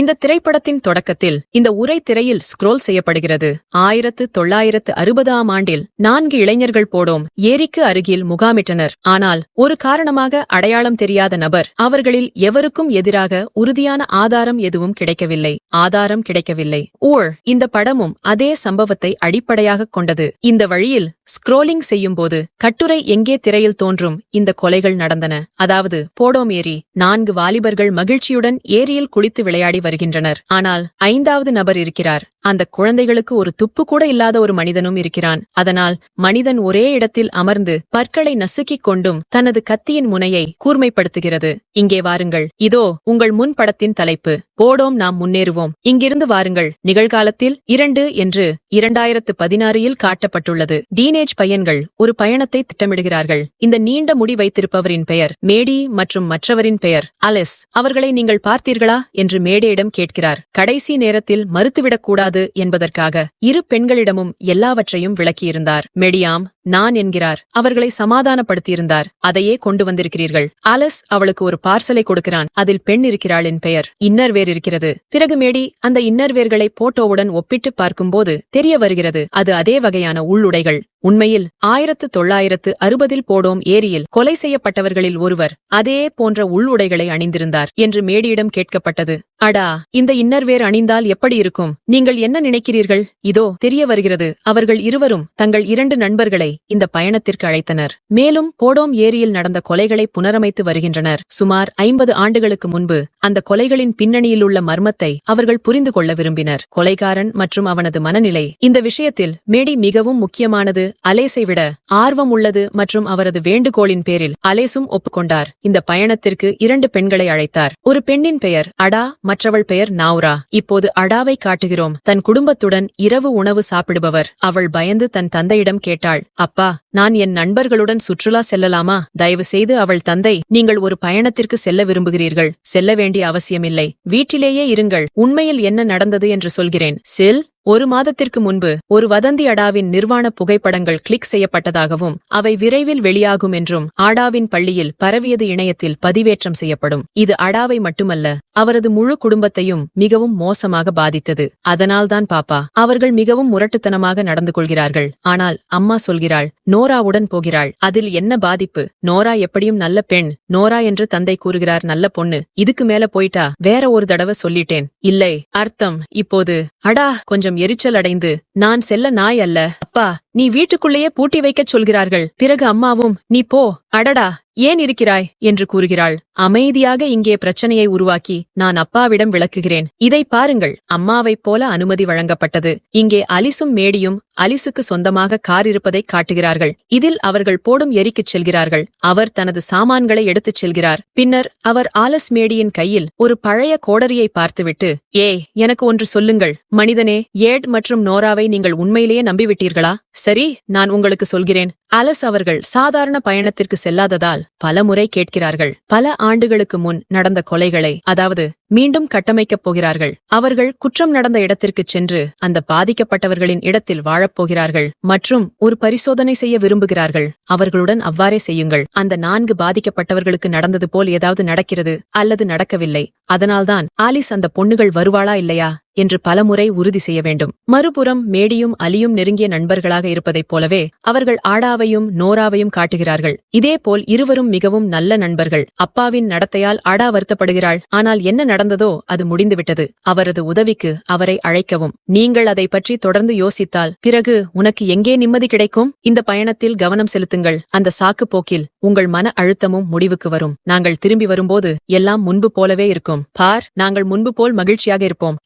இந்த திரைப்படத்தின் தொடக்கத்தில் இந்த உரை திரையில் ஸ்க்ரோல் செய்யப்படுகிறது. ஆயிரத்து தொள்ளாயிரத்து அறுபதாம் ஆண்டில் நான்கு இளைஞர்கள் போடோம் ஏரிக்கு அருகில் முகாமிட்டனர். ஆனால் ஒரு காரணமாக அடையாளம் தெரியாத நபர் அவர்களில் எவருக்கும் எதிராக உறுதியான ஆதாரம் எதுவும் கிடைக்கவில்லை. ஆதாரம் கிடைக்கவில்லை. ஊழ் இந்த படமும் அதே சம்பவத்தை அடிப்படையாகக் கொண்டது. இந்த வழியில் ஸ்க்ரோலிங் செய்யும்போது கட்டுரை எங்கே திரையில் தோன்றும் இந்த கொலைகள் நடந்தன. அதாவது போடோம் ஏரி நான்கு வாலிபர்கள் மகிழ்ச்சியுடன் ஏரியில் குளித்து விளையாடி வருகின்றனர். ஆனால் ஐந்தாவது நபர் இருக்கிறார். அந்த குழந்தைகளுக்கு ஒரு துப்பு கூட இல்லாத ஒரு மனிதனும் இருக்கிறான். அதனால் மனிதன் ஒரே இடத்தில் அமர்ந்து பற்களை நசுக்கிக் கொண்டும் தனது கத்தியின் முனையை கூர்மைப்படுத்துகிறது. இங்கே வாருங்கள். இதோ உங்கள் முன் படத்தின் தலைப்பு. போடோம் நாம் முன்னேறுவோம். இங்கிருந்து வாருங்கள். நிகழ்காலத்தில் இரண்டு என்று இரண்டாயிரத்து பதினாறில் காட்டப்பட்டுள்ளது. டீனேஜ் பையன்கள் ஒரு பயணத்தை திட்டமிடுகிறார்கள். இந்த நீண்ட முடி வைத்திருப்பவரின் பெயர் மேடி மற்றும் மற்றவரின் பெயர் அலெஸ். அவர்களை நீங்கள் பார்த்தீர்களா? என்று மேடேயிடம் கேட்கிறார். கடைசி நேரத்தில் மறுத்துவிடக்கூடாது என்பதற்காக இரு பெண்களிடமும் எல்லாவற்றையும் விளக்கியிருந்தார். மெடியாம் நான் என்கிறார். அவர்களை சமாதானப்படுத்தியிருந்தார். அதையே கொண்டு வந்திருக்கிறீர்கள். அலஸ் அவளுக்கு ஒரு பார்சலை கொடுக்கிறான். அதில் பெண் இருக்கிறாளின் பெயர். இன்னர்வேர் இருக்கிறது. பிறகு மேடி அந்த இன்னர்வேர்களை போட்டோவுடன் ஒப்பிட்டு பார்க்கும்போது தெரிய வருகிறது. அது அதே வகையான உள்ளுடைகள் உண்மையில் ஆயிரத்து தொள்ளாயிரத்து அறுபதில் போடோம் ஏரியில் கொலை செய்யப்பட்டவர்களில் ஒருவர் அதே போன்ற உள்ளுடைகளை அணிந்திருந்தார் என்று மேடியிடம் கேட்கப்பட்டது. அடா இந்த இன்னர்வேர் அணிந்தால் எப்படி இருக்கும்? நீங்கள் என்ன நினைக்கிறீர்கள்? இதோ தெரிய வருகிறது. அவர்கள் இருவரும் தங்கள் இரண்டு நண்பர்களை இந்த பயணத்திற்கு அழைத்தனர். மேலும் போடோம் ஏரியில் நடந்த கொலைகளை புனரமைத்து வருகின்றனர். சுமார் ஐம்பது ஆண்டுகளுக்கு முன்பு அந்த கொலைகளின் பின்னணியில் உள்ள மர்மத்தை அவர்கள் புரிந்து கொள்ள விரும்பினர். கொலைகாரன் மற்றும் அவனது மனநிலை இந்த விஷயத்தில் மேடி மிகவும் முக்கியமானது. அலேசை விட ஆர்வம் உள்ளது மற்றும் அவரது வேண்டுகோளின் பேரில் அலேசும் ஒப்புக்கொண்டார். இந்த பயணத்திற்கு இரண்டு பெண்களை அழைத்தார். ஒரு பெண்ணின் பெயர் அடா மற்றவள் பெயர் நாவ்ரா. இப்போது அடாவை காட்டுகிறோம். தன் குடும்பத்துடன் இரவு உணவு சாப்பிடுபவர். அவள் பயந்து தன் தந்தையிடம் கேட்டாள் அப்பா நான் என் நண்பர்களுடன் சுற்றுலா செல்லலாமா? தயவு செய்து அவள் தந்தை நீங்கள் ஒரு பயணத்திற்கு செல்ல விரும்புகிறீர்கள். செல்ல வேண்டிய அவசியமில்லை. வீட்டிலேயே இருங்கள். உண்மையில் என்ன நடந்தது என்று சொல்கிறேன். சில் ஒரு மாதத்திற்கு முன்பு ஒரு வதந்தி அடாவின் நிர்வாண புகைப்படங்கள் கிளிக் செய்யப்பட்டதாகவும் அவை விரைவில் வெளியாகும் என்றும் ஆடாவின் பள்ளியில் பரவியது இணையத்தில் பதிவேற்றம் செய்யப்படும். இது அடாவை மட்டுமல்ல அவரது முழு குடும்பத்தையும் மிகவும் மோசமாக பாதித்தது. அதனால்தான் பாப்பா அவர்கள் மிகவும் முரட்டுத்தனமாக நடந்து கொள்கிறார்கள். ஆனால் அம்மா சொல்கிறாள் நோராவுடன் போகிறாள். அதில் என்ன பாதிப்பு? நோரா எப்படியும் நல்ல பெண் நோரா என்று தந்தை கூறுகிறார் நல்ல பொண்ணு. இதுக்கு மேல போயிட்டா வேற ஒரு தடவை சொல்லிட்டேன். இல்லை அர்த்தம். இப்போது அடா கொஞ்சம் எரிச்சல் அடைந்து நான் செல்ல நாய் அல்ல. அப்பா நீ வீட்டுக்குள்ளேயே பூட்டி வைக்கச் சொல்கிறார்கள். பிறகு அம்மாவும் நீ போ அடடா ஏன் இருக்கிறாய்? என்று கூறுகிறாள். அமைதியாக இங்கே பிரச்சனையை உருவாக்கி நான் அப்பாவிடம் விளக்குகிறேன். இதை பாருங்கள் அம்மாவைப் போல அனுமதி வழங்கப்பட்டது. இங்கே அலிசும் மேடியும் அலிசுக்கு சொந்தமாக கார் இருப்பதை காட்டுகிறார்கள். இதில் அவர்கள் போடும் எரிக்குச் செல்கிறார்கள். அவர் தனது சாமான்களை எடுத்துச் செல்கிறார். பின்னர் அவர் ஆலஸ் மேடியின் கையில் ஒரு பழைய கோடரியை பார்த்துவிட்டு ஏ எனக்கு ஒன்று சொல்லுங்கள். மனிதனே ஏட் மற்றும் நோராவை நீங்கள் உண்மையிலேயே நம்பிவிட்டீர்களா? சரி நான் உங்களுக்கு சொல்கிறேன். அலஸ் அவர்கள் சாதாரண பயணத்திற்கு செல்லாததால் பல முறை கேட்கிறார்கள். பல ஆண்டுகளுக்கு முன் நடந்த கொலைகளை அதாவது மீண்டும் கட்டமைக்கப் போகிறார்கள். அவர்கள் குற்றம் நடந்த இடத்திற்குச் சென்று அந்த பாதிக்கப்பட்டவர்களின் இடத்தில் வாழப்போகிறார்கள் மற்றும் ஒரு பரிசோதனை செய்ய விரும்புகிறார்கள். அவர்களுடன் அவ்வாறே செய்யுங்கள். அந்த நான்கு பாதிக்கப்பட்டவர்களுக்கு நடந்தது போல் ஏதாவது நடக்கிறது அல்லது நடக்கவில்லை. அதனால்தான் ஆலிஸ் அந்த பொண்ணுகள் வருவாளா இல்லையா? என்று பலமுறை உறுதி செய்ய வேண்டும். மறுபுறம் மேடியும் அலியும் நெருங்கிய நண்பர்களாக இருப்பதைப் போலவே அவர்கள் ஆடாவையும் நோராவையும் காட்டுகிறார்கள். இதேபோல் இருவரும் மிகவும் நல்ல நண்பர்கள். அப்பாவின் நடத்தையால் ஆடா வருத்தப்படுகிறாள். ஆனால் என்ன நடந்ததோ அது முடிந்துவிட்டது. அவரது உதவிக்கு அவரை அழைக்கவும். நீங்கள் அதை பற்றி தொடர்ந்து யோசித்தால் பிறகு உனக்கு எங்கே நிம்மதி கிடைக்கும்? இந்த பயணத்தில் கவனம் செலுத்துங்கள். அந்த சாக்கு போக்கில் உங்கள் மன அழுத்தமும் முடிவுக்கு வரும். நாங்கள் திரும்பி வரும்போது எல்லாம் முன்பு போலவே இருக்கும். பார் நாங்கள் முன்பு போல் மகிழ்ச்சியாக இருப்போம்.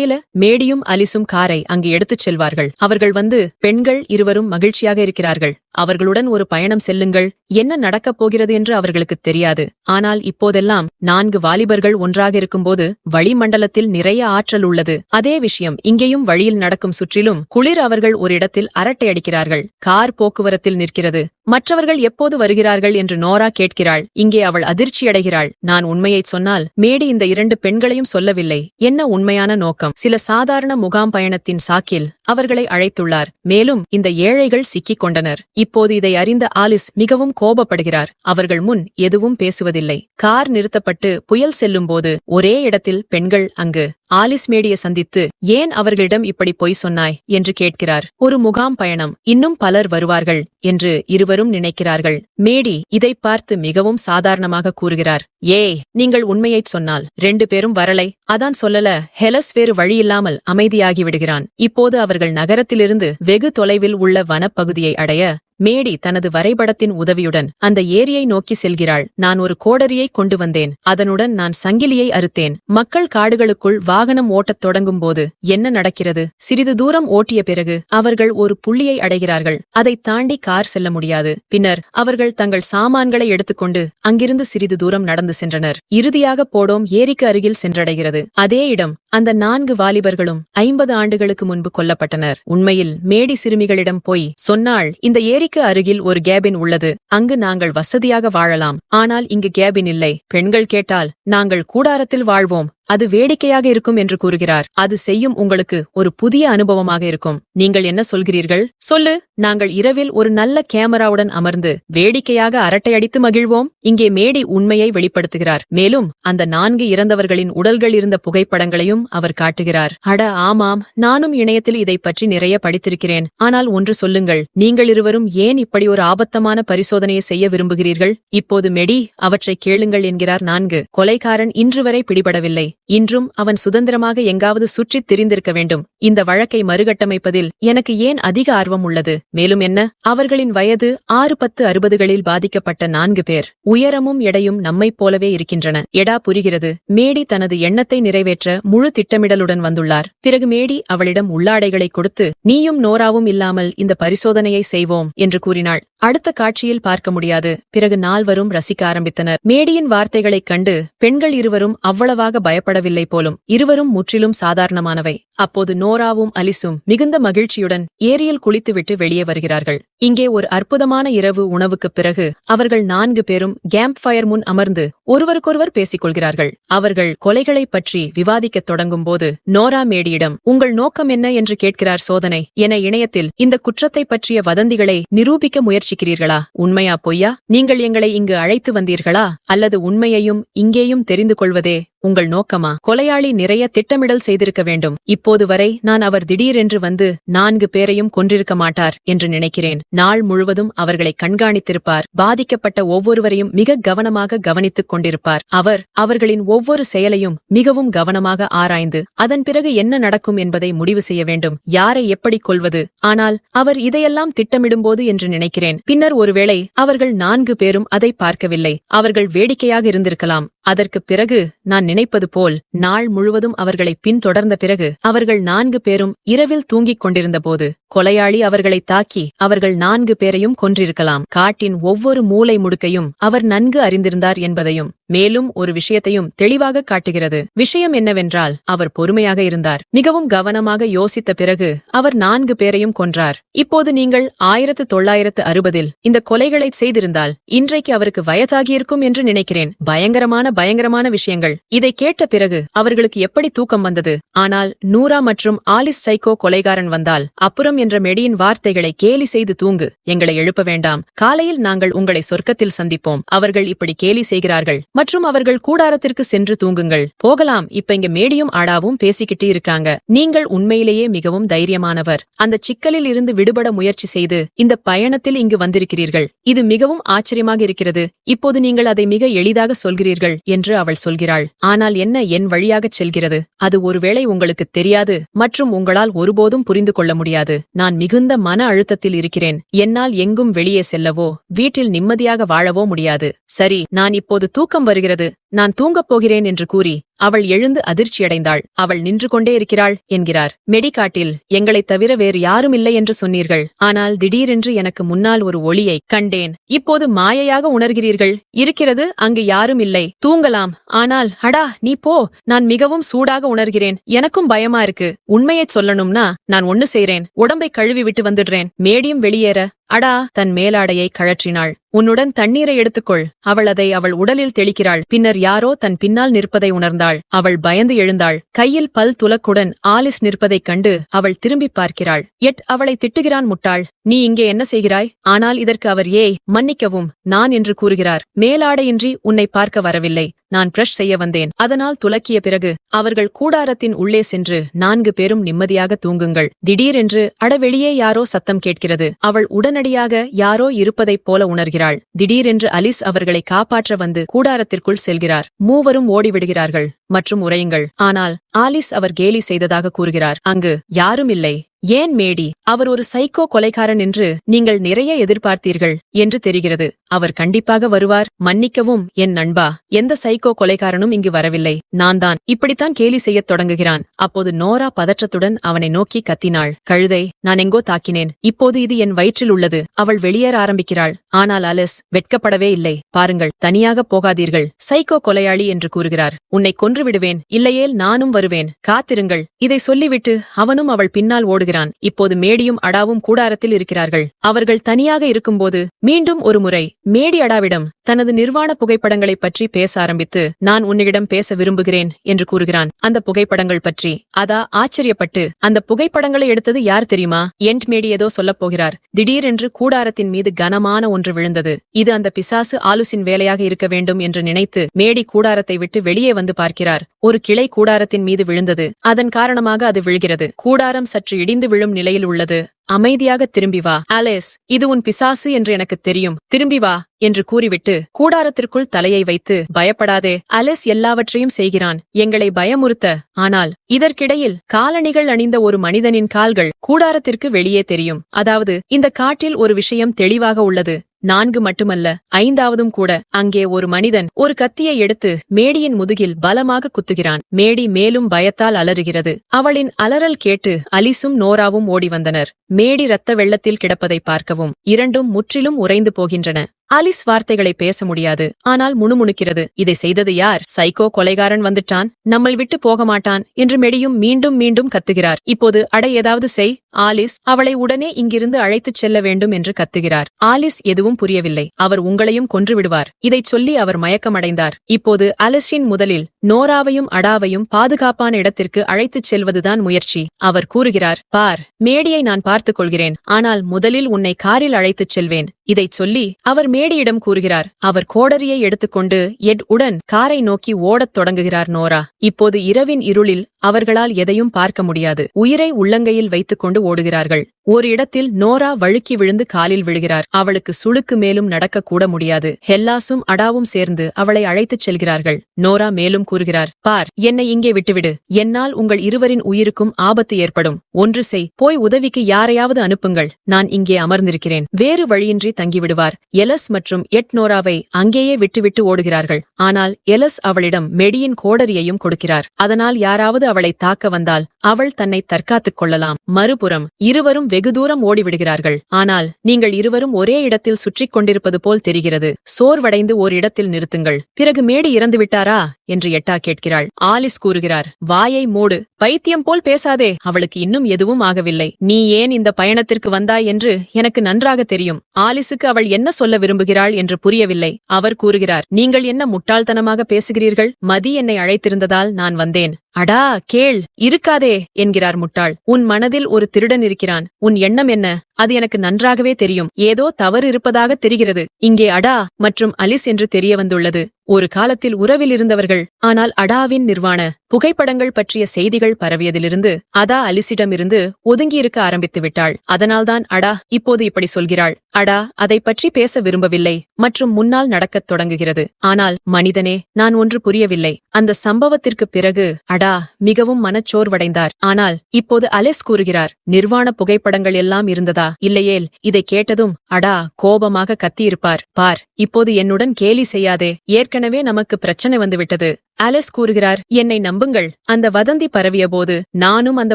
இடையில மேடியும் அலிசும் காரை அங்கு எடுத்துச் செல்வார்கள். அவர்கள் வந்து பெண்கள் இருவரும் மகிழ்ச்சியாக இருக்கிறார்கள். அவர்களுடன் ஒரு பயணம் செல்லுங்கள். என்ன நடக்கப் போகிறது என்று அவர்களுக்கு தெரியாது. ஆனால் இப்போதெல்லாம் நான்கு வாலிபர்கள் ஒன்றாக இருக்கும்போது வளிமண்டலத்தில் நிறைய ஆற்றல் உள்ளது. அதே விஷயம் இங்கேயும் வழியில் நடக்கும் சுற்றிலும் குளிர் அவர்கள் ஒரு இடத்தில் அரட்டை அடிக்கிறார்கள். கார் போக்குவரத்தில் நிற்கிறது. மற்றவர்கள் எப்போது வருகிறார்கள் என்று நோரா கேட்கிறாள். இங்கே அவள் அதிர்ச்சியடைகிறாள் நான் உண்மையைச் சொன்னால் மேடி இந்த இரண்டு பெண்களையும் சொல்லவில்லை. என்ன உண்மையான நோக்கம்? சில சாதாரண முகாம் பயணத்தின் சாக்கில் அவர்களை அழைத்துள்ளார். மேலும் இந்த ஏழைகள் சிக்கிக் கொண்டனர். இப்போது இதை அறிந்த ஆலிஸ் மிகவும் கோபப்படுகிறார். அவர்கள் முன் எதுவும் பேசுவதில்லை. கார் நிறுத்தப்பட்டு புயல் செல்லும்போது ஒரே இடத்தில் பெண்கள் அங்கு ஆலிஸ் மேடிய சந்தித்து ஏன் அவர்களிடம் இப்படி பொய் சொன்னாய்? என்று கேட்கிறார். ஒரு முகாம் பயணம். இன்னும் பலர் வருவார்கள் என்று இருவரும் நினைக்கிறார்கள். மேடி இதை பார்த்து மிகவும் சாதாரணமாக கூறுகிறார். ஏய் நீங்கள் உண்மையைச் சொன்னால் ரெண்டு பேரும் வரலை. அதான் சொல்லல. ஹெலஸ் வேறு வழியில்லாமல் அமைதியாகி விடுகிறான் இப்போது அவர்கள் நகரத்திலிருந்து வெகு தொலைவில் உள்ள வனப்பகுதியை அடைய மேடி தனது வரைபடத்தின் உதவியுடன் அந்த ஏரியை நோக்கி செல்கிறாள். நான் ஒரு கோடரியை கொண்டு வந்தேன். அதனுடன் நான் சங்கிலியை அறுத்தேன். மக்கள் காடுகளுக்குள் வா வாகனம் ஓட்டத் தொடங்கும் போது என்ன நடக்கிறது? சிறிது தூரம் ஓட்டிய பிறகு அவர்கள் ஒரு புள்ளியை அடைகிறார்கள். அதை தாண்டி கார் செல்ல முடியாது. பின்னர் அவர்கள் தங்கள் சாமான்களை எடுத்துக்கொண்டு அங்கிருந்து சிறிது தூரம் நடந்து சென்றனர். இறுதியாக போடோம் ஏரிக்கு அருகில் சென்றடைகிறது. அதே இடம் அந்த நான்கு வாலிபர்களும் ஐம்பது ஆண்டுகளுக்கு முன்பு கொல்லப்பட்டனர். உண்மையில் மேடி சிறுமிகளிடம் போய் சொன்னாள் இந்த ஏரிக்கு அருகில் ஒரு கேபின் உள்ளது. அங்கு நாங்கள் வசதியாக வாழலாம். ஆனால் இங்கு கேபின் இல்லை. பெண்கள் கேட்டால் நாங்கள் கூடாரத்தில் வாழ்வோம். அது வேடிக்கையாக இருக்கும் என்று கூறுகிறார். அது செய்யும் உங்களுக்கு ஒரு புதிய அனுபவமாக இருக்கும். நீங்கள் என்ன சொல்கிறீர்கள்? சொல்லு. நாங்கள் இரவில் ஒரு நல்ல கேமராவுடன் அமர்ந்து வேடிக்கையாக அரட்டையடித்து மகிழ்வோம். இங்கே மேடி உண்மையை வெளிப்படுத்துகிறார். மேலும் அந்த நான்கு இறந்தவர்களின் உடல்கள் இருந்த புகைப்படங்களையும் அவர் காட்டுகிறார். அட ஆமாம். நானும் இணையத்தில் இதை பற்றி நிறைய படித்திருக்கிறேன். ஆனால் ஒன்று சொல்லுங்கள். நீங்கள் இருவரும் ஏன் இப்படி ஒரு ஆபத்தமான பரிசோதனையை செய்ய விரும்புகிறீர்கள்? இப்போது மெடி அவற்றை கேளுங்கள் என்கிறார் நான்கு. கொலைகாரன் இன்று வரை பிடிபடவில்லை. இன்றும் அவன் சுதந்திரமாக எங்காவது சுற்றித் திரிந்திருக்க வேண்டும். இந்த வழக்கை மறுகட்டமைப்பதில் எனக்கு ஏன் அதிக ஆர்வம் உள்ளது? மேலும் என்ன? அவர்களின் வயது ஆறு பத்து அறுபதுகளில் பாதிக்கப்பட்ட நான்கு பேர். உயரமும் எடையும் நம்மைப் போலவே இருக்கின்றன. எடா புரிகிறது. மேடி தனது எண்ணத்தை நிறைவேற்ற முழு திட்டமிடலுடன் வந்துள்ளார். பிறகு மேடி அவளிடம் உள்ளாடைகளை கொடுத்து நீயும் நோராவும் இல்லாமல் இந்த பரிசோதனையை செய்வோம் என்று கூறினாள். அடுத்த காட்சியில் பார்க்க முடியாது. பிறகு நால்வரும் ரசிக்க ஆரம்பித்தனர். மேடியின் வார்த்தைகளைக் கண்டு பெண்கள் இருவரும் அவ்வளவாக பயப்படவில்லை போலும் இருவரும் முற்றிலும் சாதாரணமானவை. அப்போது நோராவும் அலிசும் மிகுந்த மகிழ்ச்சியுடன் ஏரியில் குளித்துவிட்டு வெளியே வருகிறார்கள். இங்கே ஒரு அற்புதமான இரவு உணவுக்குப் பிறகு அவர்கள் நான்கு பேரும் கேம்ப் ஃபயர் முன் அமர்ந்து ஒருவருக்கொருவர் பேசிக் கொள்கிறார்கள் அவர்கள் கொலைகளைப் பற்றி விவாதிக்கத் தொடங்கும் போது நோரா மேடியிடம் உங்கள் நோக்கம் என்ன? என்று கேட்கிறார் சோதனை. என இணையத்தில் இந்த குற்றத்தைப் பற்றிய வதந்திகளை நிரூபிக்க முயற்சிக்கிறீர்களா? உண்மையா பொய்யா? நீங்கள் எங்களை இங்கு அழைத்து வந்தீர்களா? அல்லது உண்மையையும் இங்கேயும் தெரிந்து கொள்வதே உங்கள் நோக்கமா? கொலையாளி நிறைய திட்டமிடல் செய்திருக்க வேண்டும். இப்போது வரை நான் அவர் திடீரென்று வந்து நான்கு பேரையும் கொன்றிருக்க மாட்டார் என்று நினைக்கிறேன். நாள் முழுவதும் அவர்களை கண்காணித்திருப்பார். பாதிக்கப்பட்ட ஒவ்வொருவரையும் மிக கவனமாக கவனித்துக் கொண்டிருப்பார். அவர் அவர்களின் ஒவ்வொரு செயலையும் மிகவும் கவனமாக ஆராய்ந்து அதன் பிறகு என்ன நடக்கும் என்பதை முடிவு செய்ய வேண்டும். யாரை எப்படி கொள்வது ஆனால் அவர் இதையெல்லாம் திட்டமிடும்போது என்று நினைக்கிறேன். பின்னர் ஒருவேளை அவர்கள் நான்கு பேரும் அதை பார்க்கவில்லை. அவர்கள் வேடிக்கையாக இருந்திருக்கலாம். அதற்குப் பிறகு நான் நினைப்பது போல் நாள் முழுவதும் அவர்களை பின்தொடர்ந்த பிறகு அவர்கள் நான்கு பேரும் இரவில் தூங்கிக் கொண்டிருந்தபோது கொலையாளி அவர்களை தாக்கி அவர்கள் நான்கு பேரையும் கொன்றிருக்கலாம். காட்டின் ஒவ்வொரு மூலை முடுக்கையும் அவர் நன்கு அறிந்திருந்தார் என்பதையும் மேலும் ஒரு விஷயத்தையும் தெளிவாக காட்டுகிறது. விஷயம் என்னவென்றால் அவர் பொறுமையாக இருந்தார். மிகவும் கவனமாக யோசித்த பிறகு அவர் நான்கு பேரையும் கொன்றார். இப்போது நீங்கள் ஆயிரத்து தொள்ளாயிரத்து அறுபதில் இந்த கொலைகளை செய்திருந்தால் இன்றைக்கு அவருக்கு வயதாகியிருக்கும் என்று நினைக்கிறேன். பயங்கரமான பயங்கரமான விஷயங்கள். இதை கேட்ட பிறகு அவர்களுக்கு எப்படி தூக்கம் வந்தது? ஆனால் நூரா மற்றும் ஆலிஸ் சைக்கோ கொலைகாரன் வந்தால் அப்புறம் என்ற மெடியின் வார்த்தைகளை கேலி செய்து தூங்கு. எங்களை எழுப்ப வேண்டாம். காலையில் நாங்கள் உங்களை சொர்க்கத்தில் சந்திப்போம். அவர்கள் இப்படி கேலி செய்கிறார்கள். மற்றும் அவர்கள் கூடாரத்திற்கு சென்று தூங்குங்கள். போகலாம். இப்ப இங்க மேடியும் ஆடாவும் பேசிக்கிட்டு இருக்காங்க. நீங்கள் உண்மையிலேயே மிகவும் தைரியமானவர். அந்த சிக்கலில் இருந்து விடுபட முயற்சி செய்து இந்த பயணத்தில் இங்கு வந்திருக்கிறீர்கள். இது மிகவும் ஆச்சரியமாக இருக்கிறது. இப்போது நீங்கள் அதை மிக எளிதாக சொல்கிறீர்கள். என்று அவள் சொல்கிறாள். ஆனால் என்ன என் வழியாகச் செல்கிறது? அது ஒருவேளை உங்களுக்கு தெரியாது மற்றும் உங்களால் ஒருபோதும் புரிந்து கொள்ள முடியாது. நான் மிகுந்த மன அழுத்தத்தில் இருக்கிறேன். என்னால் எங்கும் வெளியே செல்லவோ வீட்டில் நிம்மதியாக வாழவோ முடியாது. சரி நான் இப்போது தூக்கம் வருகிறது. நான் தூங்கப் போகிறேன் என்று கூறி அவள் எழுந்து அதிர்ச்சியடைந்தாள். அவள் நின்று கொண்டே இருக்கிறாள் என்கிறார். மெடிகாட்டில் எங்களைத் தவிர வேறு யாரும் இல்லை என்று சொன்னீர்கள். ஆனால் திடீரென்று எனக்கு முன்னால் ஒரு ஒளியை கண்டேன். இப்போது மாயையாக உணர்கிறீர்கள். இருக்கிறது அங்கு யாரும் இல்லை. தூங்கலாம். ஆனால் அடா நீ போ. நான் மிகவும் சூடாக உணர்கிறேன். எனக்கும் பயமா இருக்கு. உண்மையைச் சொல்லணும்னா நான் ஒண்ணு செய்றேன். உடம்பை கழுவி விட்டு வந்துடுறேன். மேடியும் வெளியேற. அடா தன் மேலாடையை கழற்றினாள். உன்னுடன் தண்ணீரை எடுத்துக்கொள். அவள் அதை அவள் உடலில் தெளிக்கிறாள். பின்னர் யாரோ தன் பின்னால் நிற்பதை உணர்ந்தாள். அவள் பயந்து எழுந்தாள். கையில் பல் துலக்குடன் ஆலிஸ் நிற்பதைக் கண்டு அவள் திரும்பிப் பார்க்கிறாள். எட் அவளை திட்டுகிறான் முட்டாள். நீ இங்கே என்ன செய்கிறாய்? ஆனால் இதற்கு அவர் ஏய் மன்னிக்கவும் நான் என்று கூறுகிறார். மேலாடையின்றி உன்னை பார்க்க வரவில்லை. நான் பிரஷ் செய்ய வந்தேன். அதனால் துலக்கிய பிறகு அவர்கள் கூடாரத்தின் உள்ளே சென்று நான்கு பேரும் நிம்மதியாக தூங்குங்கள். திடீரென்று அடவெளியே யாரோ சத்தம் கேட்கிறது. அவள் உடனடியாக யாரோ இருப்பதைப் போல உணர்கிறாள். திடீரென்று அலிஸ் அவர்களை காப்பாற்ற வந்து கூடாரத்திற்குள் செல்கிறார். மூவரும் ஓடிவிடுகிறார்கள். மற்றும் உரையுங்கள் ஆனால் ஆலிஸ் அவர் கேலி செய்ததாக கூறுகிறார். அங்கு யாரும் இல்லை. ஏன் மேடி? அவர் ஒரு சைக்கோ கொலைகாரன் என்று நீங்கள் நிறைய எதிர்பார்த்தீர்கள் என்று தெரிகிறது. அவர் கண்டிப்பாக வருவார். மன்னிக்கவும் என் நண்பா. எந்த சைக்கோ கொலைகாரனும் இங்கு வரவில்லை. நான் தான் இப்படித்தான் கேலி செய்யத் தொடங்குகிறான். அப்போது நோரா பதற்றத்துடன் அவனை நோக்கி கத்தினாள். கழுதை நான் எங்கோ தாக்கினேன். இப்போது இது என் வயிற்றில் உள்ளது. அவள் வெளியேற ஆரம்பிக்கிறாள். ஆனால் அலஸ் வெட்கப்படவே இல்லை. பாருங்கள் தனியாக போகாதீர்கள். சைக்கோ கொலையாளி என்று கூறுகிறார். உன்னை கொன்று விடுவேன் இல்லையேல் நானும் வருவேன். காத்திருங்கள். இதை சொல்லிவிட்டு அவனும் அவள் பின்னால் ஓடுகிறான். இப்போது மேடியும் அடாவும் கூடாரத்தில் இருக்கிறார்கள். அவர்கள் தனியாக இருக்கும்போது மீண்டும் ஒரு முறை மேடி அடாவிடம் தனது நிர்வாண புகைப்படங்களைப் பற்றி பேச ஆரம்பித்து நான் உன்னிடம் பேச விரும்புகிறேன் என்று கூறுகிறான். அந்த புகைப்படங்கள் பற்றி அதா ஆச்சரியப்பட்டு அந்த புகைப்படங்களை எடுத்தது யார் தெரியுமா? என்ட் மேடி ஏதோ சொல்லப் போகிறார். திடீரென்று கூடாரத்தின் மீது கனமான ஒன்று விழுந்தது. இது அந்த பிசாசு ஆலுசின் வேலையாக இருக்க வேண்டும் என்று நினைத்து மேடி கூடாரத்தை விட்டு வெளியே வந்து பார்க்கிறார். ஒரு கிளை கூடாரத்தின் மீது விழுந்தது. அதன் காரணமாக அது விழுகிறது. கூடாரம் சற்று இடிந்து விழும் நிலையில் உள்ளது. அமைதியாக திரும்பி வா. அலேஸ் இது உன் பிசாசு என்று எனக்கு தெரியும். திரும்பி வா என்று கூறிவிட்டு கூடாரத்திற்குள் தலையை வைத்து பயப்படாதே. அலெஸ் எல்லாவற்றையும் செய்கிறான். எங்களை பயமுறுத்த. ஆனால் இதற்கிடையில் காலணிகள் அணிந்த ஒரு மனிதனின் கால்கள் கூடாரத்திற்கு வெளியே தெரியும். அதாவது இந்த காட்டில் ஒரு விஷயம் தெளிவாக உள்ளது. நான்கு மட்டுமல்ல ஐந்தாவதும் கூட அங்கே ஒரு மனிதன் ஒரு கத்தியை எடுத்து மேடியின் முதுகில் பலமாக குத்துகிறான். மேடி மேலும் பயத்தால் அலறுகிறது. அவளின் அலறல் கேட்டு அலிசும் நோராவும் ஓடி வந்தனர் மேடி ரத்த வெள்ளத்தில் கிடப்பதை பார்க்கவும் இரண்டும் முற்றிலும் உறைந்து போகின்றன. அலிஸ் வார்த்தைகளை பேச முடியாது. ஆனால் முணுமுணுக்கிறது. இதை செய்தது யார்? சைக்கோ கொலைகாரன் வந்துட்டான். நம்மை விட்டு போக மாட்டான் என்று மெடியும் மீண்டும் மீண்டும் கத்துகிறார். இப்போது அட ஏதாவது செய். ஆலிஸ் அவளை உடனே இங்கிருந்து அழைத்துச் செல்ல வேண்டும் என்று கத்துகிறார். ஆலிஸ் எதுவும் புரியவில்லை. அவர் உங்களையும் கொன்று விடுவார். இதைச் சொல்லி அவர் மயக்கமடைந்தார். இப்போது அலிஸின் முதலில் நோராவையும் அடாவையும் பாதுகாப்பான இடத்திற்கு அழைத்துச் செல்வதுதான் முயற்சி. அவர் கூறுகிறார் பார் மேடியை நான் பார்த்துக் கொள்கிறேன். ஆனால் முதலில் உன்னை காரில் அழைத்துச் செல்வேன். இதைச் சொல்லி அவர் மேடியிடம் கூறுகிறார் அவர் கோடரியை எடுத்துக்கொண்டு எட் உடன் காரை நோக்கி ஓடத் தொடங்குகிறார் நோரா. இப்போது இரவின் இருளில் அவர்களால் எதையும் பார்க்க முடியாது. உயிரை உள்ளங்கையில் வைத்துக்கொண்டு ஓடுகிறார்கள். ஒரு இடத்தில் நோரா வழுக்கி விழுந்து காலில் விழுகிறார். அவளுக்கு சுளுக்கு மேலும் நடக்கக்கூட கூட முடியாது. ஹெல்லாசும் அடாவும் சேர்ந்து அவளை அழைத்துச் செல்கிறார்கள். நோரா மேலும் கூறுகிறார். பார் என்னை இங்கே விட்டுவிடு. என்னால் உங்கள் இருவரின் உயிருக்கும் ஆபத்து ஏற்படும். ஒன்று செய். போய் உதவிக்கு யாரையாவது அனுப்புங்கள். நான் இங்கே அமர்ந்திருக்கிறேன். வேறு வழியின்றி தங்கிவிடுவார். எலஸ் மற்றும் எட்னோராவை அங்கேயே விட்டுவிட்டு ஓடுகிறார்கள். ஆனால் எலஸ் அவளிடம் மெடியின் கோடரியையும் கொடுக்கிறார். அதனால் யாராவது அவளை தாக்க வந்தால் அவள் தன்னை தற்காத்துக் கொள்ளலாம். மறுபுறம் இருவரும் வெகு தூரம் ஓடிவிடுகிறார்கள். ஆனால் நீங்கள் இருவரும் ஒரே இடத்தில் சுற்றிக் கொண்டிருப்பது போல் தெரிகிறது. சோர்வடைந்து ஓர் இடத்தில் நிறுத்துங்கள். பிறகு மேடி இறந்துவிட்டாரா? என்று எட்டா கேட்கிறாள். ஆலிஸ் கூறுகிறார் வாயை மூடு. பைத்தியம் போல் பேசாதே. அவளுக்கு இன்னும் எதுவும் ஆகவில்லை. நீ ஏன் இந்த பயணத்திற்கு வந்தாய் என்று எனக்கு நன்றாக தெரியும். ஆலிஸுக்கு அவள் என்ன சொல்ல விரும்புகிறாள் என்று புரியவில்லை. அவர் கூறுகிறார் நீங்கள் என்ன முட்டாள்தனமாக பேசுகிறீர்கள்? மதி என்னை அழைத்திருந்ததால் நான் வந்தேன். அடா கேள் இருக்காதே என்கிறார் முட்டாள். உன் மனதில் ஒரு திருடன் இருக்கிறான். உன் எண்ணம் என்ன? அது எனக்கு நன்றாகவே தெரியும். ஏதோ தவறு இருப்பதாக தெரிகிறது. இங்கே அடா மற்றும் அலிஸ் என்று தெரிய வந்துள்ளது. ஒரு காலத்தில் உறவில் இருந்தவர்கள் ஆனால் அடாவின் நிர்வாண புகைப்படங்கள் பற்றிய செய்திகள் பரவியதிலிருந்து அதா அலிசிடமிருந்து ஒதுங்கியிருக்க ஆரம்பித்து விட்டாள் அதனால்தான் அடா இப்போது இப்படி சொல்கிறாள். அடா அதை பற்றி பேச விரும்பவில்லை. மற்றும் முன்னால் நடக்கத் தொடங்குகிறது. ஆனால் மனிதனே நான் ஒன்று புரியவில்லை. அந்த சம்பவத்திற்கு பிறகு அடா மிகவும் மனச்சோர்வடைந்தார். ஆனால் இப்போது அலெஸ் கூறுகிறார் நிர்வாண புகைப்படங்கள் எல்லாம் இருந்ததா? இல்லையேல் இதை கேட்டதும் அடா கோபமாக கத்தியிருப்பார். பார் இப்போது என்னுடன் கேலி செய்யாதே. ஏற்கனவே நமக்கு பிரச்சனை வந்துவிட்டது. அலஸ் கூறுகிறார் என்னை நம்புங்கள். அந்த வதந்தி பரவியபோது நானும் அந்த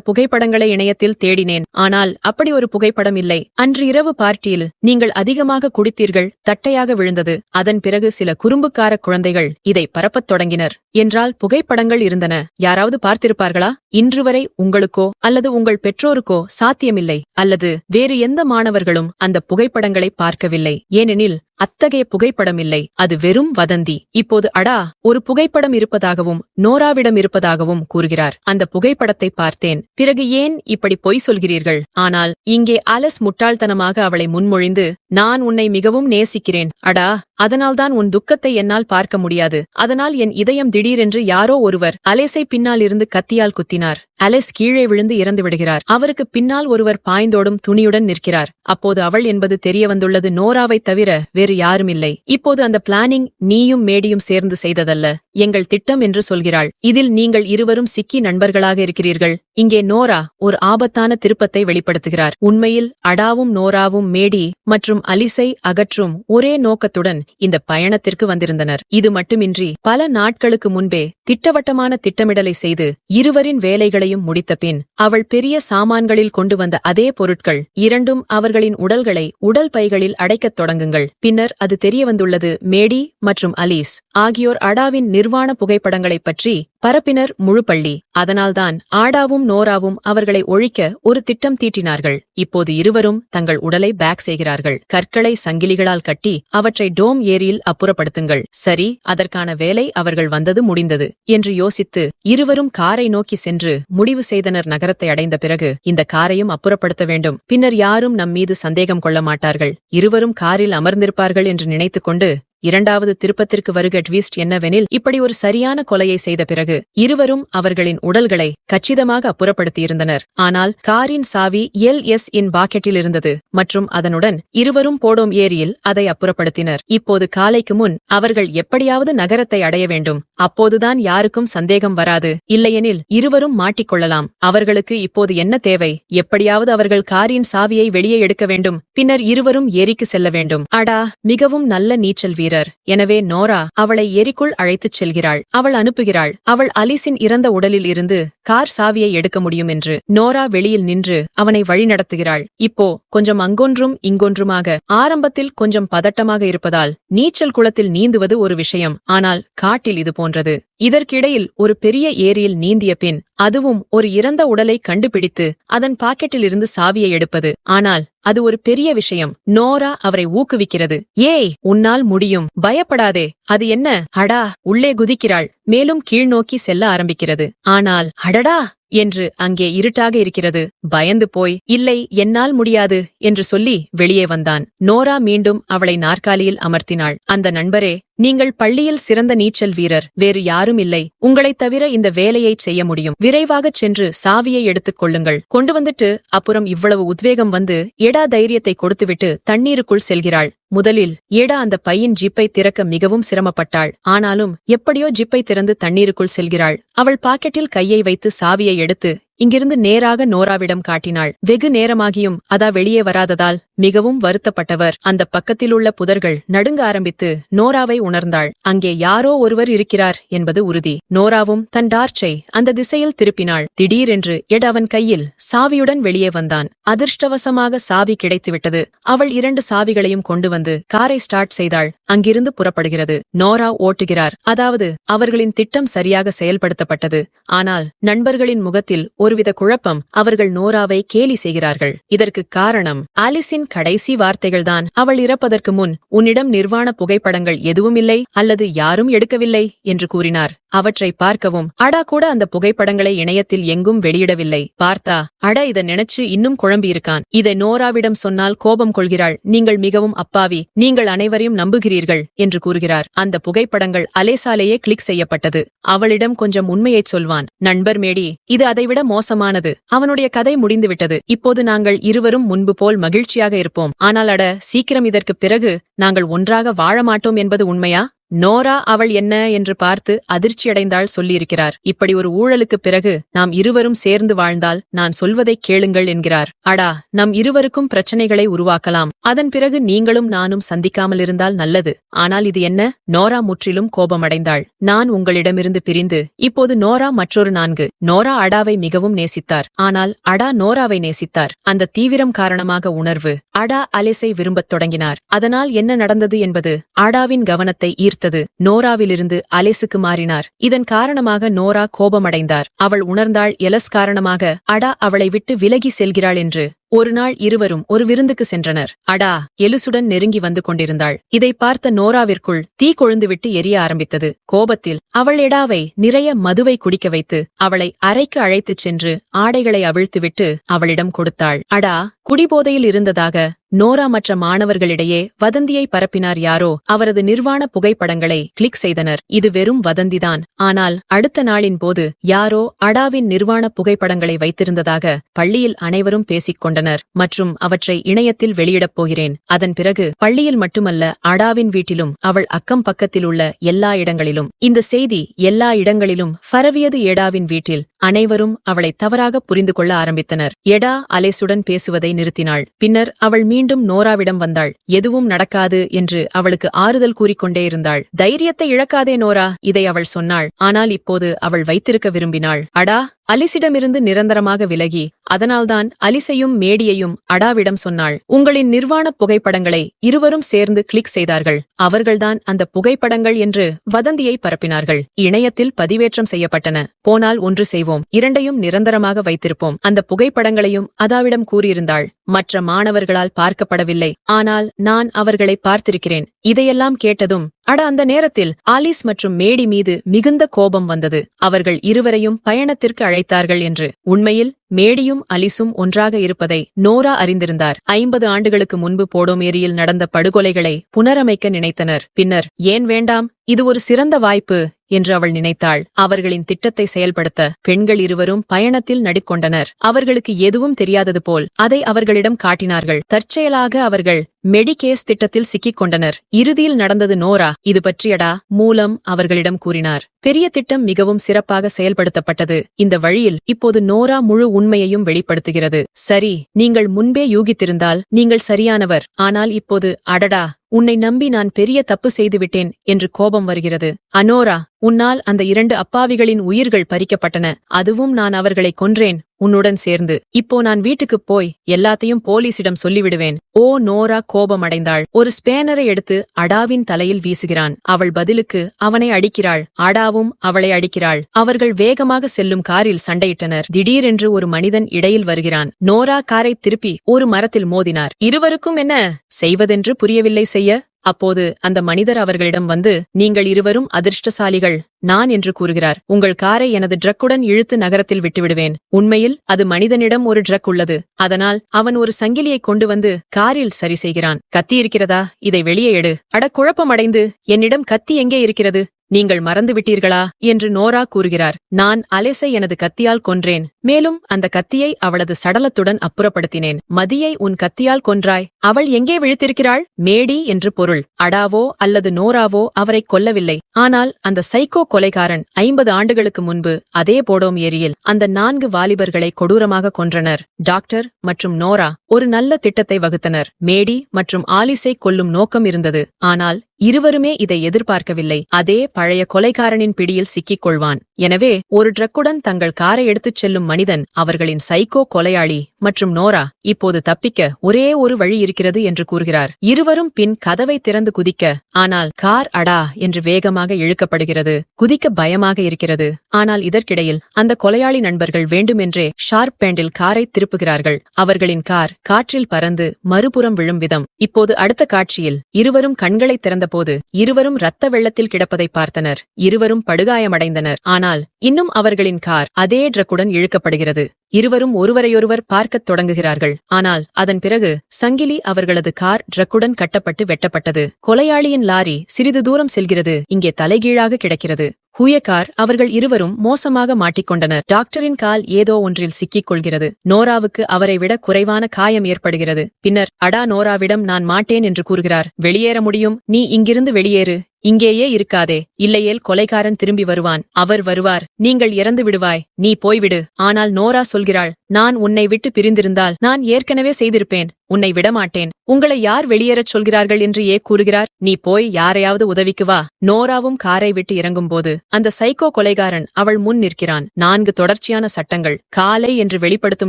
புகைப்படங்களை இணையத்தில் தேடினேன். ஆனால் அப்படி ஒரு புகைப்படம் இல்லை. அன்று இரவு பார்ட்டியில் நீங்கள் அதிகமாக குடித்தீர்கள் தட்டையாக விழுந்தது. அதன் பிறகு சில குறும்புக்கார குழந்தைகள் இதை பரப்பத் தொடங்கினர். என்றால் புகைப்படங்கள் இருந்தன. யாராவது பார்த்திருப்பார்களா? இன்று வரை உங்களுக்கோ அல்லது உங்கள் பெற்றோருக்கோ சாத்தியமில்லை. அல்லது வேறு எந்த மாணவர்களும் அந்த புகைப்படங்களை பார்க்கவில்லை. ஏனெனில் அத்தகைய புகைப்படம் இல்லை அது வெறும் வதந்தி. இப்போது அடா ஒரு புகைப்படம் இருப்பதாகவும் நோராவிடம் இருப்பதாகவும் கூறுகிறார். அந்த புகைப்படத்தை பார்த்தேன். பிறகு ஏன் இப்படி பொய் சொல்கிறீர்கள்? ஆனால் இங்கே அலஸ் முட்டாள்தனமாக அவளை முன்மொழிந்து நான் உன்னை மிகவும் நேசிக்கிறேன். அடா அதனால்தான் உன் துக்கத்தை என்னால் பார்க்க முடியாது. அதனால் என் இதயம் திடீரென்று யாரோ ஒருவர் அலேசை பின்னால் இருந்து கத்தியால் குத்தினார். அலெஸ் கீழே விழுந்து இறந்து விடுகிறார். அவருக்கு பின்னால் ஒருவர் பாய்ந்தோடும் துணியுடன் நிற்கிறார். அப்போது அவள் என்பது தெரிய வந்துள்ளது நோராவைத் தவிர வேறு யாருமில்லை. இப்போது அந்த பிளானிங் நீயும் மேடியும் சேர்ந்து செய்ததல்ல. எங்கள் திட்டம் என்று சொல்கிறாள். இதில் நீங்கள் இருவரும் சிக்கி நண்பர்களாக இருக்கிறீர்கள். இங்கே நோரா ஒரு ஆபத்தான திருப்பத்தை வெளிப்படுத்துகிறார். உண்மையில் அடாவும் நோராவும் மேடி மற்றும் அலிசை அகற்றும் ஒரே நோக்கத்துடன் இந்த பயணத்திற்கு வந்திருந்தனர். இது மட்டுமின்றி பல நாட்களுக்கு முன்பே திட்டவட்டமான திட்டமிடலை செய்து இருவரின் வேலைகளையும் முடித்தபின் அவள் பெரிய சாமான்களில் கொண்டு வந்த அதே பொருட்கள் இரண்டும் அவர்களின் உடல்களை உடல் பைகளில் அடைக்கத் தொடங்குங்கள். பின்னர் அது தெரியவந்துள்ளது. மேடி மற்றும் அலீஸ் ஆகியோர் அடாவின் நிர்வாண புகைப்படங்களைப் பற்றி பரப்பினர் முழு பள்ளி அதனால்தான் ஆடாவும் நோராவும் அவர்களை ஒழிக்க ஒரு திட்டம் தீட்டினார்கள். இப்போது இருவரும் தங்கள் உடலை பேக் செய்கிறார்கள். கற்களை சங்கிலிகளால் கட்டி அவற்றை டோம் ஏரியில் அப்புறப்படுத்துங்கள். சரி அதற்கான வேலை அவர்கள் வந்தது முடிந்தது என்று யோசித்து இருவரும் காரை நோக்கி சென்று முடிவு செய்தனர். நகரத்தை அடைந்த பிறகு இந்த காரையும் அப்புறப்படுத்த வேண்டும். பின்னர் யாரும் நம் மீது சந்தேகம் கொள்ள மாட்டார்கள். இருவரும் காரில் அமர்ந்திருப்பார்கள் என்று நினைத்துக் கொண்டு இரண்டாவது திருப்பத்திற்கு வருக ட்விஸ்ட் என்னவெனில் இப்படி ஒரு சரியான கொலையை செய்த பிறகு இருவரும் அவர்களின் உடல்களை கச்சிதமாக அப்புறப்படுத்தியிருந்தனர். ஆனால் காரின் சாவி எல் எஸ் இன் பாக்கெட்டில் இருந்தது மற்றும் அதனுடன் இருவரும் போடோம் ஏரியில் அதை அப்புறப்படுத்தினர். இப்போது காலைக்கு முன் அவர்கள் எப்படியாவது நகரத்தை அடைய வேண்டும். அப்போதுதான் யாருக்கும் சந்தேகம் வராது. இல்லையெனில் இருவரும் மாட்டிக்கொள்ளலாம். அவர்களுக்கு இப்போது என்ன தேவை? எப்படியாவது அவர்கள் காரின் சாவியை வெளியே எடுக்க வேண்டும். பின்னர் இருவரும் ஏரிக்கு செல்ல வேண்டும். அடா மிகவும் நல்ல நீச்சல் வீரர். எனவே நோரா அவளை ஏரிக்குள் அழைத்துச் செல்கிறாள். அவள் அனுப்புகிறாள். அவள் அலிஸின் இறந்த உடலில் இருந்து கார் சாவியை எடுக்க முடியும் என்று. நோரா வெளியில் நின்று அவனை வழிநடத்துகிறாள். இப்போ கொஞ்சம் அங்கொன்றும் இங்கொன்றுமாக ஆரம்பத்தில் கொஞ்சம் பதட்டமாக இருப்பதால் நீச்சல் குளத்தில் நீந்துவது ஒரு விஷயம். ஆனால் காட்டில் இது போன்றது. இதற்கிடையில் ஒரு பெரிய ஏரியில் நீந்திய பின் அதுவும் ஒரு இறந்த உடலை கண்டுபிடித்து அதன் பாக்கெட்டிலிருந்து சாவியை எடுப்பது. ஆனால் அது ஒரு பெரிய விஷயம். நோரா அவரை ஊக்குவிக்கிறது. ஏய் உன்னால் முடியும். பயப்படாதே. அது என்ன? அடா உள்ளே குதிக்கிறாள். மேலும் கீழ்நோக்கி செல்ல ஆரம்பிக்கிறது. ஆனால் அடடா! என்று அங்கே இருட்டாக இருக்கிறது. பயந்து போய் இல்லை என்னால் முடியாது என்று சொல்லி வெளியே வந்தான். நோரா மீண்டும் அவளை நாற்காலியில் அமர்த்தினாள். அந்த நண்பரே நீங்கள் பள்ளியில் சிறந்த நீச்சல் வீரர். வேறு யாரும் இல்லை. உங்களைத் தவிர இந்த வேலையைச் செய்ய முடியும். விரைவாகச் சென்று சாவியை எடுத்துக் கொள்ளுங்கள். கொண்டு வந்துட்டு அப்புறம் இவ்வளவு உத்வேகம் வந்து எடா தைரியத்தை கொடுத்துவிட்டு தண்ணீருக்குள் செல்கிறாள். முதலில் ஏடா அந்த பையின் ஜிப்பை திறக்க மிகவும் சிரமப்பட்டாள். ஆனாலும் எப்படியோ ஜிப்பை திறந்து தண்ணீருக்குள் செல்கிறாள். அவள் பாக்கெட்டில் கையை வைத்து சாவியை எடுத்து இங்கிருந்து நேராக நோராவிடம் காட்டினாள். வெகு நேரமாகியும் அதா வெளியே வராததால் மிகவும் வருத்தப்பட்டவர். அந்த பக்கத்திலுள்ள புதர்கள் நடுங்க ஆரம்பித்து நோராவை உணர்ந்தாள். அங்கே யாரோ ஒருவர் இருக்கிறார் என்பது உறுதி. நோராவும் தன் டார்ச்சை அந்த திசையில் திருப்பினாள். திடீரென்று எட் அவன் கையில் சாவியுடன் வெளியே வந்தான். அதிர்ஷ்டவசமாக சாவி கிடைத்துவிட்டது. அவள் இரண்டு சாவிகளையும் கொண்டு வந்து காரை ஸ்டார்ட் செய்தாள். அங்கிருந்து புறப்படுகிறது. நோரா ஓட்டுகிறார். அதாவது அவர்களின் திட்டம் சரியாக செயல்படுத்தப்பட்டது. ஆனால் நண்பர்களின் முகத்தில் ஒருவித குழப்பம் அவர்கள் நோராவை கேலி செய்கிறார்கள். இதற்கு காரணம் ஆலிஸின் கடைசி வார்த்தைகள்தான். அவள் இறப்பதற்கு முன் உன்னிடம் நிர்வாண புகைப்படங்கள் எதுவும் இல்லை அல்லது யாரும் எடுக்கவில்லை என்று கூறினார். அவற்றை பார்க்கவும் அடா கூட அந்த புகைப்படங்களை இணையத்தில் எங்கும் வெளியிடவில்லை. பார்த்தா அடா இத நினைச்சு இன்னும் குழம்பியிருக்கான். இதை நோராவிடம் சொன்னால் கோபம் கொள்கிறாள். நீங்கள் மிகவும் அப்பாவி. நீங்கள் அனைவரையும் நம்புகிறீர்கள் என்று கூறுகிறார். அந்த புகைப்படங்கள் அலேசாலேயே கிளிக் செய்யப்பட்டது. அவளிடம் கொஞ்சம் உண்மையைச் சொல்வான். நண்பர் மேடி இது அதைவிட மோசமானது. அவனுடைய கதை முடிந்துவிட்டது. இப்போது நாங்கள் இருவரும் முன்பு போல் மகிழ்ச்சியாக இருப்போம். ஆனால் அட சீக்கிரம் இதற்கு பிறகு நாங்கள் ஒன்றாக வாழ மாட்டோம் என்பது உண்மையா? நோரா அவள் என்ன என்று பார்த்து அதிர்ச்சியடைந்தாள் சொல்லியிருக்கிறார். இப்படி ஒரு ஊழலுக்குப் பிறகு நாம் இருவரும் சேர்ந்து வாழ்ந்தால் நான் சொல்வதைக் கேளுங்கள் என்கிறார். அடா நம் இருவருக்கும் பிரச்சனைகளை உருவாக்கலாம். அதன் பிறகு நீங்களும் நானும் சந்திக்காமல் இருந்தால் நல்லது. ஆனால் இது என்ன? நோரா முற்றிலும் கோபமடைந்தாள். நான் உங்களிடமிருந்து பிரிந்து இப்போது நோரா மற்றொரு நான்கு. நோரா அடாவை மிகவும் நேசித்தார். ஆனால் அடா நோராவை நேசித்தார். அந்த தீவிரம் காரணமாக உணர்வு. அடா அலிஸை விரும்பத் தொடங்கினார். அதனால் என்ன நடந்தது என்பது? அடாவின் கவனத்தை ஈர்த்தது நோராவிலிருந்து அலேசுக்கு மாறினார். இதன் காரணமாக நோரா கோபமடைந்தார். அவள் உணர்ந்தாள் எலஸ் காரணமாக அடா அவளை விட்டு விலகி செல்கிறாள் என்று. ஒரு நாள் இருவரும் ஒரு விருந்துக்கு சென்றனர். அடா எலுசுடன் நெருங்கி வந்து கொண்டிருந்தாள். இதை பார்த்த நோராவிற்குள் தீ கொழுந்துவிட்டு எரிய ஆரம்பித்தது. கோபத்தில் அவள் எடாவை நிறைய மதுவை குடிக்க வைத்து அவளை அறைக்கு அழைத்துச் சென்று ஆடைகளை அவிழ்த்துவிட்டு அவளிடம் கொடுத்தாள். அடா குடிபோதையில் இருந்ததாக நோரா மற்ற மாணவர்களிடையே வதந்தியை பரப்பினார் யாரோ அவரது நிர்வாண புகைப்படங்களை கிளிக் செய்தனர். இது வெறும் வதந்திதான். ஆனால் அடுத்த நாளின் போது யாரோ அடாவின் நிர்வாண புகைப்படங்களை வைத்திருந்ததாக பள்ளியில் அனைவரும் பேசிக் கொண்டனர். மற்றும் அவற்றை இணையத்தில் வெளியிடப் போகிறேன். அதன் பிறகு பள்ளியில் மட்டுமல்ல அடாவின் வீட்டிலும் அவள் அக்கம் பக்கத்தில் உள்ள எல்லா இடங்களிலும். இந்த செய்தி எல்லா இடங்களிலும் பரவியது எடாவின் வீட்டில். அனைவரும் அவளை தவறாக புரிந்து கொள்ள ஆரம்பித்தனர். எடா அலேசுடன் பேசுவதை நிறுத்தினாள். பின்னர் அவள் மீண்டும் நோராவிடம் வந்தாள். எதுவும் நடக்காது என்று அவளுக்கு ஆறுதல் கூறிக்கொண்டே இருந்தாள். தைரியத்தை இழக்காதே நோரா இதை அவள் சொன்னாள். ஆனால் இப்போது அவள் வைத்திருக்க விரும்பினாள். அடா அலிசிடமிருந்து நிரந்தரமாக விலகி அதனால்தான் அலிசையும் மேடியையும் அடாவிடம் சொன்னாள். உங்களின் நிர்வாண புகைப்படங்களை இருவரும் சேர்ந்து கிளிக் செய்தார்கள். அவர்கள்தான் அந்த புகைப்படங்கள் என்று வதந்தியை பரப்பினார்கள். இணையத்தில் பதிவேற்றம் செய்யப்பட்டன. போனால் ஒன்று செய்வோம். இரண்டையும் நிரந்தரமாக வைத்திருப்போம். அந்த புகைப்படங்களையும் அதாவிடம் கூறியிருந்தாள். மற்ற மாணவர்களால் பார்க்கப்படவில்லை. ஆனால் நான் அவர்களை பார்த்திருக்கிறேன். இதையெல்லாம் கேட்டதும் அட அந்த நேரத்தில் ஆலிஸ் மற்றும் மேடி மீது மிகுந்த கோபம் வந்தது. அவர்கள் இருவரையும் பயணத்திற்கு அழைத்தார்கள் என்று. உண்மையில் மேடியும் அலிசும் ஒன்றாக இருப்பதை நோரா அறிந்திருந்தார். ஐம்பது ஆண்டுகளுக்கு முன்பு போடோமேரியில் நடந்த படுகொலைகளை புனரமைக்க நினைத்தனர். பின்னர் ஏன் வேண்டாம்? இது ஒரு சிறந்த வாய்ப்பு. என்று அவள் நினைத்தாள். அவர்களின் திட்டத்தை செயல்படுத்த பெண்கள் இருவரும் பயணத்தில் நடிக்கொண்டனர். அவர்களுக்கு எதுவும் தெரியாதது போல் அதை அவர்களிடம் காட்டினார்கள். தற்செயலாக அவர்கள் மெடிகேஸ் திட்டத்தில் சிக்கிக் கொண்டனர் இறுதியில் நடந்தது நோரா. இது பற்றியடா? மூலம் அவர்களிடம் கூறினார். பெரிய திட்டம் மிகவும் சிறப்பாக செயல்படுத்தப்பட்டது. இந்த வழியில் இப்போது நோரா முழு உண்மையையும் வெளிப்படுத்துகிறது. சரி நீங்கள் முன்பே யூகித்திருந்தால் நீங்கள் சரியானவர். ஆனால் இப்போது அடடா உன்னை நம்பி நான் பெரிய தப்பு செய்துவிட்டேன் என்று கோபம் வருகிறது. அனோரா உன்னால் அந்த இரண்டு அப்பாவிகளின் உயிர்கள் பறிக்கப்பட்டன. அதுவும் நான் அவர்களை கொன்றேன். உன்னுடன் சேர்ந்து. இப்போ நான் வீட்டுக்குப் போய் எல்லாத்தையும் போலீசிடம் சொல்லிவிடுவேன். ஓ நோரா கோபமடைந்தாள். ஒரு ஸ்பேனரை எடுத்து அடாவின் தலையில் வீசுகிறான். அவள் பதிலுக்கு அவனை அடிக்கிறாள். அடாவும் அவளை அடிக்கிறாள். அவர்கள் வேகமாக செல்லும் காரில் சண்டையிட்டனர். திடீரென்று ஒரு மனிதன் இடையில் வருகிறான். நோரா காரை திருப்பி ஒரு மரத்தில் மோதினார். இருவருக்கும் என்ன? செய்வதென்று புரியவில்லை செய்ய. அப்போது அந்த மனிதர் அவர்களிடம் வந்து நீங்கள் இருவரும் அதிர்ஷ்டசாலிகள் நான் என்று கூறுகிறார். உங்கள் காரை எனது ட்ரக்குடன் இழுத்து நகரத்தில் விட்டுவிடுவேன். உண்மையில் அது மனிதனிடம் ஒரு ட்ரக் உள்ளது. அதனால் அவன் ஒரு சங்கிலியை கொண்டு வந்து காரில் சரி செய்கிறான். கத்தி இருக்கிறதா? இதை வெளியே எடு. அட குழப்பமடைந்து என்னிடம் கத்தி எங்கே இருக்கிறது? நீங்கள் மறந்து விட்டீர்களா என்று நோரா கூறுகிறார். நான் அலேசை எனது கத்தியால் கொன்றேன். மேலும் அந்த கத்தியை அவளது சடலத்துடன் அப்புறப்படுத்தினேன். மதியை உன் கத்தியால் கொன்றாய். அவள் எங்கே விழித்திருக்கிறாள்? மேடி என்று பொருள். அடாவோ அல்லது நோராவோ அவரை கொல்லவில்லை. ஆனால் அந்த சைக்கோ கொலைகாரன் ஐம்பது ஆண்டுகளுக்கு முன்பு அதே போடோம் ஏரியில் அந்த நான்கு வாலிபர்களை கொடூரமாக கொன்றனர். டாக்டர் மற்றும் நோரா ஒரு நல்ல திட்டத்தை வகுத்தனர். மேடி மற்றும் ஆலிஸை கொல்லும் நோக்கம் இருந்தது. ஆனால் இருவருமே இதை எதிர்பார்க்கவில்லை. அதே பழைய கொலைகாரனின் பிடியில் சிக்கிக் கொள்வான். எனவே ஒரு ட்ரக்குடன் தங்கள் காரை எடுத்துச் செல்லும் மனிதன் அவர்களின் சைக்கோ கொலையாளி மற்றும் நோரா இப்போது தப்பிக்க ஒரே ஒரு வழி இருக்கிறது என்று கூறுகிறார். இருவரும் பின் கதவை திறந்து குதிக்க ஆனால் கார் அடா என்று வேகமாக இழுக்கப்படுகிறது. குதிக்க பயமாக இருக்கிறது. ஆனால் இதற்கிடையில் அந்த கொலையாளி நண்பர்கள் வேண்டுமென்றே ஷார்ப் பேண்டில் காரை திருப்புகிறார்கள். அவர்களின் கார் காற்றில் பறந்து மறுபுறம் விழும் விதம். இப்போது அடுத்த காட்சியில் இருவரும் கண்களை திறந்தபோது இருவரும் ரத்த வெள்ளத்தில் கிடப்பதை பார்த்தனர். இருவரும் படுகாயமடைந்தனர். ஆனால் இன்னும் அவர்களின் கார் அதே ட்ரக்குடன் இழுக்கப்படுகிறது. இருவரும் ஒருவரையொருவர் பார்க்கத் தொடங்குகிறார்கள். ஆனால் அதன் பிறகு சங்கிலி அவர்களது கார் ட்ரக்குடன் கட்டப்பட்டு வெட்டப்பட்டது. கொலையாளியின் லாரி சிறிது தூரம் செல்கிறது. இங்கே தலைகீழாக கிடக்கிறது. ஹூயக்கார் அவர்கள் இருவரும் மோசமாக மாட்டிக்கொண்டனர். டாக்டரின் கால் ஏதோ ஒன்றில் சிக்கிக் கொள்கிறது நோராவுக்கு அவரை விட குறைவான காயம் ஏற்படுகிறது. பின்னர் அடா நோராவிடம் நான் மாட்டேன் என்று கூறுகிறார். வெளியேற முடியும். நீ இங்கிருந்து வெளியேறு. இங்கேயே இருக்காதே. இல்லையேல் கொலைகாரன் திரும்பி வருவான். அவர் வருவார். நீங்கள் இறந்து விடுவாய். நீ போய்விடு. ஆனால் நோரா சொல்கிறாள் நான் உன்னை விட்டு பிரிந்திருந்தால் நான் ஏற்கனவே செய்திருப்பேன். உன்னை விடமாட்டேன். உங்களை யார் வெளியேறச் சொல்கிறார்கள் என்று ஏ கூறுகிறார். நீ போய் யாரையாவது உதவிக்கு வா. நோராவும் காரை விட்டு இறங்கும்போது அந்த சைக்கோ கொலைகாரன் அவள் முன் நிற்கிறான். நான்கு தொடர்ச்சியான சட்டங்கள் காலை என்று வெளிப்படுத்தும்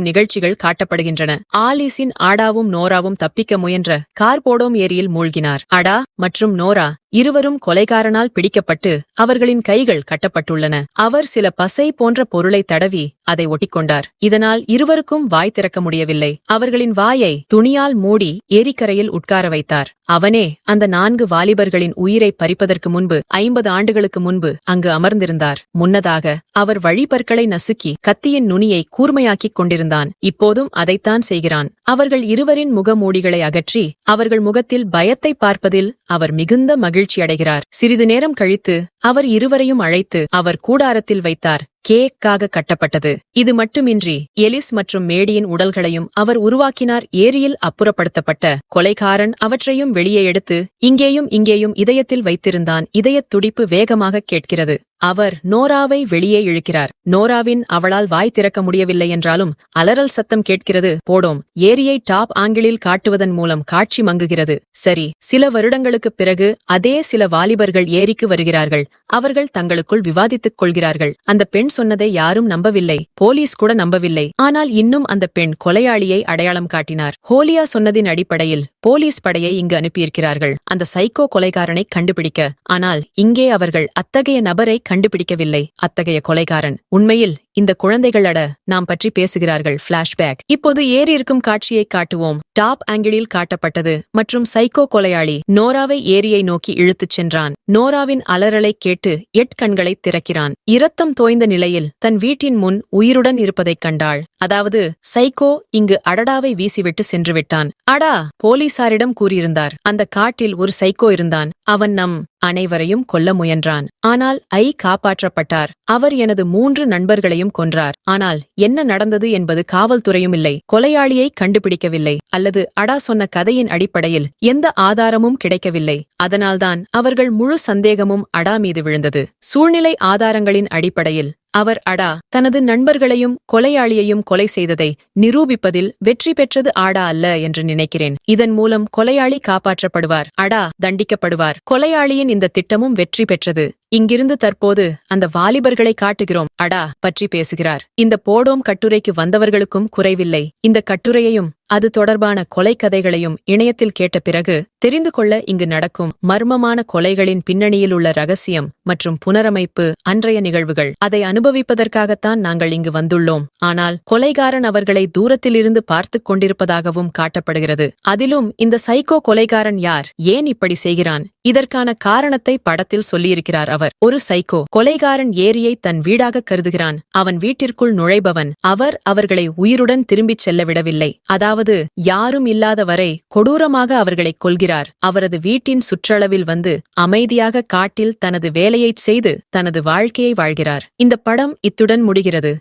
நிகழ்ச்சிகள் காட்டப்படுகின்றன. ஆலீஸின் ஆடாவும் நோராவும் தப்பிக்க முயன்ற கார்போடோம் ஏரியில் மூழ்கினார். அடா மற்றும் நோரா இருவரும் கொலைகாரனால் பிடிக்கப்பட்டு அவர்களின் கைகள் கட்டப்பட்டுள்ளன. அவர் சில பசை போன்ற பொருளை தடவி அதை ஒட்டிக்கொண்டார். இதனால் இருவருக்கும் வாய் திறக்க முடியவில்லை. அவர்களின் வாயை துணியால் மூடி ஏரிக்கரையில் உட்கார வைத்தார். அவனே அந்த நான்கு வாலிபர்களின் உயிரை பறிப்பதற்கு முன்பு ஐம்பது ஆண்டுகளுக்கு முன்பு அங்கு அமர்ந்திருந்தார். முன்னதாக அவர் வழிபற்களை நசுக்கி கத்தியின் நுனியை கூர்மையாக்கிக் கொண்டிருந்தான். இப்போதும் அதைத்தான் செய்கிறான். அவர்கள் இருவரின் முகமூடிகளை அகற்றி அவர்கள் முகத்தில் பயத்தை பார்ப்பதில் அவர் மிகுந்த மகிழ்ச்சி அடைகிறார் சிறிது நேரம் கழித்து அவர் இருவரையும் அழைத்து அவர் கூடாரத்தில் வைத்தார். கேக்காக கட்டப்பட்டது. இது மட்டுமின்றி எலிஸ் மற்றும் மேடியின் உடல்களையும் அவர் உருவாக்கினார். ஏரியில் அப்புறப்படுத்தப்பட்ட கொலைகாரன் அவற்றையும் வெளியே எடுத்து இங்கேயும் இங்கேயும் இதயத்தில் வைத்திருந்தான். இதயத் துடிப்பு வேகமாக கேட்கிறது. அவர் நோராவை வெளியே இழுக்கிறார். நோராவின் அவளால் வாய் திறக்க முடியவில்லை என்றாலும் அலறல் சத்தம் கேட்கிறது. போடோம். ஏரியை டாப் ஆங்கிளில் காட்டுவதன் மூலம் காட்சி மங்குகிறது. சரி சில வருடங்களுக்குப் பிறகு அதே சில வாலிபர்கள் ஏரிக்கு வருகிறார்கள். அவர்கள் தங்களுக்குள் விவாதித்துக் கொள்கிறார்கள். அந்த பெண் சொன்னதை யாரும் நம்பவில்லை. போலீஸ் கூட நம்பவில்லை. ஆனால் இன்னும் அந்த பெண் கொலையாளியை அடையாளம் காட்டினார். ஹோலியா சொன்னதின் அடிப்படையில் போலீஸ் படையை இங்கு அனுப்பியிருக்கிறார்கள். அந்த சைக்கோ கொலைகாரனை கண்டுபிடிக்க. ஆனால் இங்கே அவர்கள் அத்தகைய நபரை கண்டுபிடிக்கவில்லை. அத்தகைய கொலைகாரன். உண்மையில் இந்த குழந்தைகள் அட நாம் பற்றி பேசுகிறார்கள். பிளாஷ்பேக் இப்போது ஏறி இருக்கும் காட்சியை காட்டுவோம். டாப் ஆங்கிளில் காட்டப்பட்டது மற்றும் சைக்கோ கொலையாளி நோராவை ஏரியை நோக்கி இழுத்துச் சென்றான். நோராவின் அலறலை கேட்டு எட் கண்களை திறக்கிறான். இரத்தம் தோய்ந்த நிலையில் தன் வீட்டின் முன் உயிருடன் இருப்பதைக் கண்டாள். அதாவது சைக்கோ இங்கு அடடாவை வீசிவிட்டு சென்று விட்டான் அடா! போலீசாரிடம் கூறியிருந்தார். அந்த காட்டில் ஒரு சைக்கோ இருந்தான். அவன் நம் அனைவரையும் கொல்ல முயன்றான். ஆனால் ஐ காப்பாற்றப்பட்டார். அவர் எனது மூன்று நண்பர்களையும் கொன்றார். ஆனால் என்ன நடந்தது என்பது காவல்துறையும் இல்லை. கொலையாளியை கண்டுபிடிக்கவில்லை. அல்லது அடா சொன்ன கதையின் அடிப்படையில் எந்த ஆதாரமும் கிடைக்கவில்லை. அதனால்தான் அவர்கள் முழு சந்தேகமும் அடா மீது விழுந்தது. சூழ்நிலை ஆதாரங்களின் அடிப்படையில் அவர் அடா தனது நண்பர்களையும் கொலையாளியையும் கொலை செய்ததை நிரூபிப்பதில் வெற்றி பெற்றது ஆடா அல்ல என்று நினைக்கிறேன். இதன் மூலம் கொலையாளி காப்பாற்றப்படுவார். அடா தண்டிக்கப்படுவார். கொலையாளியின் இந்த திட்டமும் வெற்றி பெற்றது. இங்கிருந்து தற்போது அந்த வாலிபர்களை காட்டுகிறோம். அடா பற்றி பேசுகிறார். இந்த போடோம் கட்டுரைக்கு வந்தவர்களுக்கும் குறைவில்லை. இந்த கட்டுரையையும் அது தொடர்பான கொலை கதைகளையும் இணையத்தில் கேட்ட பிறகு தெரிந்து கொள்ள இங்கு நடக்கும் மர்மமான கொலைகளின் பின்னணியில் உள்ள ரகசியம் மற்றும் புனரமைப்பு அன்றைய நிகழ்வுகள். அதை அனுபவிப்பதற்காகத்தான் நாங்கள் இங்கு வந்துள்ளோம். ஆனால் கொலைகாரன் அவர்களை தூரத்திலிருந்து பார்த்துக் கொண்டிருப்பதாகவும் காட்டப்படுகிறது. அதிலும் இந்த சைக்கோ கொலைகாரன் யார்? ஏன் இப்படி செய்கிறான்? இதற்கான காரணத்தை படத்தில் சொல்லியிருக்கிறார் அவர். ஒரு சைக்கோ கொலைகாரன் ஏரியை தன் வீடாக கருதுகிறான். அவன் வீட்டிற்குள் நுழைபவன். அவர் அவர்களை உயிருடன் திரும்பிச் செல்ல விடவில்லை அதாவது யாரும் இல்லாத வரை கொடூரமாக அவர்களை கொள்கிறார் அவரது வீட்டின் சுற்றளவில் வந்து அமைதியாக காட்டில் தனது வேலையைச் செய்து தனது வாழ்க்கையை வாழ்கிறார். இந்த படம் இத்துடன் முடிகிறது.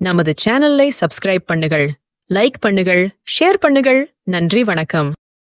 நமது சேனலை சப்ஸ்கிரைப் பண்ணுகள் லைக் பண்ணுகள் ஷேர் பண்ணுகள் நன்றி வணக்கம்.